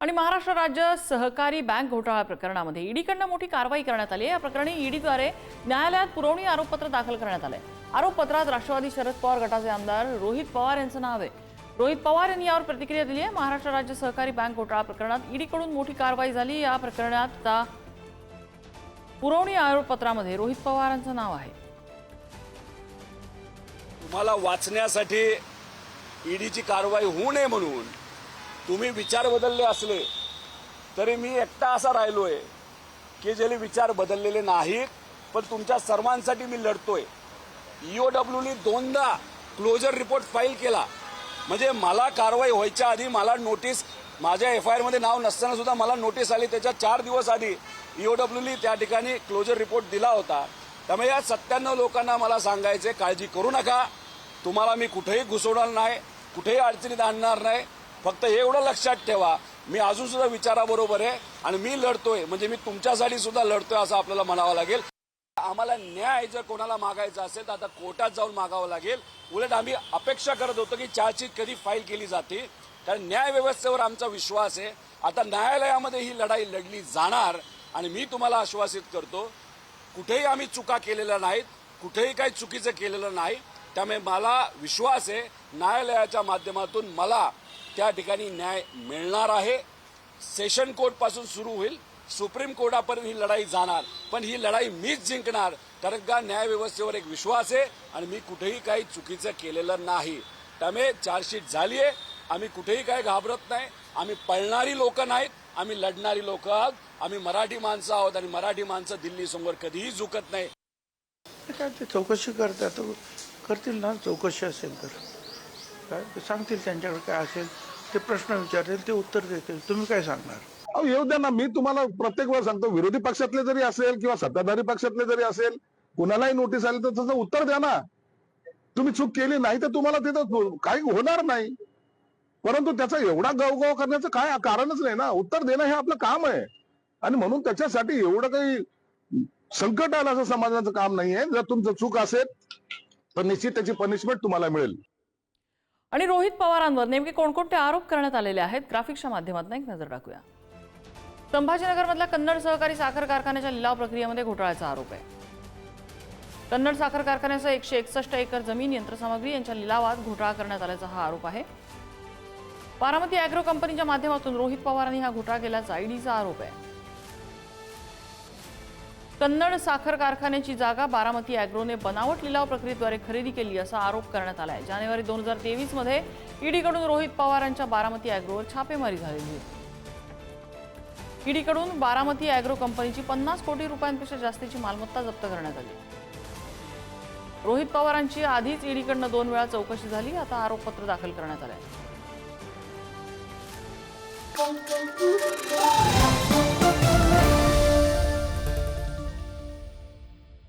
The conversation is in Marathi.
आणि महाराष्ट्र राज्य सहकारी बँक घोटाळा प्रकरणामध्ये ईडीकडनं मोठी कारवाई करण्यात आली आहे. या प्रकरणी ईडीद्वारे न्यायालयात पुरवणी आरोपपत्र दाखल करण्यात आलंय. आरोपपत्रात राष्ट्रवादी शरद पवार गटाचे आमदार रोहित पवार यांचं नाव आहे. रोहित पवार यांनी यावर प्रतिक्रिया दिली आहे. महाराष्ट्र राज्य सहकारी बँक घोटाळा प्रकरणात ईडीकडून मोठी कारवाई झाली. या प्रकरणात आता पुरवणी आरोपपत्रामध्ये रोहित पवारांचं नाव आहे. तुम्हाला वाचण्यासाठी ईडीची कारवाई होऊ नये म्हणून तुम्ही विचार बदलले असले तरी मी एकटा असा राहिलोय की ज्याने विचार बदललेले नाहीत पण तुमच्या सर्वांसाठी मी लढतोय. ईओडब्ल्यूनी दोनदा क्लोजर रिपोर्ट फाईल केला. म्हणजे मला कारवाई व्हायच्या आधी मला नोटीस माझ्या एफ आय आरमध्ये नाव नसताना सुद्धा मला नोटीस आली. त्याच्या चार दिवस आधी ईओडब्ल्यूनी त्या ठिकाणी क्लोजर रिपोर्ट दिला होता. त्यामुळे या सत्त्याण्णव लोकांना मला सांगायचे काळजी करू नका. तुम्हाला मी कुठेही घुसवणार नाही कुठेही अडचणीत आणणार नाही. फक्त एवढं लक्षात ठेवा. मी अजून सुद्धा विचाराबरोबर आहे आणि मी लढतोय. म्हणजे मी तुमच्यासाठी सुद्धा लढतोय असं आपल्याला म्हणावं लागेल. आम्हाला न्याय जर कोणाला मागायचा असेल तर आता कोर्टात जाऊन मागावं लागेल. उलट आम्ही अपेक्षा करत होतो की चार्जशीट कधी फाईल केली जाते. कारण न्याय व्यवस्थेवर आमचा विश्वास आहे. आता न्यायालयामध्ये ही लढाई लढली जाणार आणि मी तुम्हाला आश्वासित करतो कुठेही आम्ही चुका केलेल्या नाहीत. कुठेही काही चुकीचं केलेलं नाही. त्यामुळे मला विश्वास आहे न्यायालयाच्या माध्यमातून मला त्या ठिकाणी न्याय मिळणार आहे. सेशन कोर्टपासून सुरू होईल. सुप्रीम कोर्टापर्यंत ही लढाई जाणार. पण ही लढाई मीच जिंकणार. कारण का न्याय व्यवस्थेवर एक विश्वास आहे आणि मी कुठेही काही चुकीचं केलेलं नाही. त्यामुळे चार्जशीट झाली आहे. आम्ही कुठेही काही घाबरत नाही. आम्ही पळणारी लोक नाहीत. आम्ही लढणारी लोक आहोत. आम्ही मराठी माणसं आहोत आणि मराठी माणसं दिल्ली समोर कधीही झुकत नाही काय ते चौकशी करतात. करतील ना. चौकशी असेल तर. काय? ते सांगतील त्यांच्याकडे काय असेल ते प्रश्न विचारतील ते उत्तर देतील. तुम्ही काय सांगणार? अहो येऊ द्या ना. मी तुम्हाला प्रत्येक वेळा सांगतो विरोधी पक्षातले जरी असेल किंवा सत्ताधारी पक्षातले जरी असेल कुणालाही नोटीस आली तर त्याचं उत्तर द्या ना. तुम्ही चूक केली नाही तर तुम्हाला तिथं काही होणार नाही. परंतु त्याचा एवढा गवगव करण्याचं काय कारणच नाही ना. उत्तर देणं हे आपलं काम आहे. आणि म्हणून त्याच्यासाठी एवढं काही संकट आलं असं समाजाचं काम नाहीये. जर तुमचं चूक असेल तर निश्चित त्याची पनिशमेंट तुम्हाला मिळेल. आणि रोहित पवारांवर नेमके कोणकोणते आरोप करण्यात आलेले आहेत? ग्राफिक्सच्या माध्यमातून एक नजर टाकूया. संभाजीनगरमधल्या कन्नड सहकारी साखर कारखान्याच्या लिलाव प्रक्रियेमध्ये घोटाळ्याचा आरोप आहे. कन्नड साखर कारखान्याचा एकशे एकसष्ट एकर जमीन यंत्रसामग्री यांच्या लिलावात घोटाळा करण्यात आल्याचा हा आरोप आहे. बारामती अॅग्रो कंपनीच्या माध्यमातून रोहित पवारांनी हा घोटाळा केल्याचा ईडीचा आरोप आहे. कन्नड साखर कारखान्याची जागा बारामती अॅग्रोने बनावट लिलाव प्रक्रियेद्वारे खरेदी केली असा आरोप करण्यात आला आहे जानेवारी दोन हजार तेवीसमध्ये ईडीकडून रोहित पवारांच्या बारामती अॅग्रोवर छापेमारी झालेली होती. ईडीकडून बारामती अॅग्रो कंपनीची पन्नास कोटी रुपयांपेक्षा जास्तीची मालमत्ता जप्त करण्यात आली. रोहित पवारांची आधीच ईडीकडनं दोन वेळा चौकशी झाली आता आरोपपत्र दाखल करण्यात आलं आहे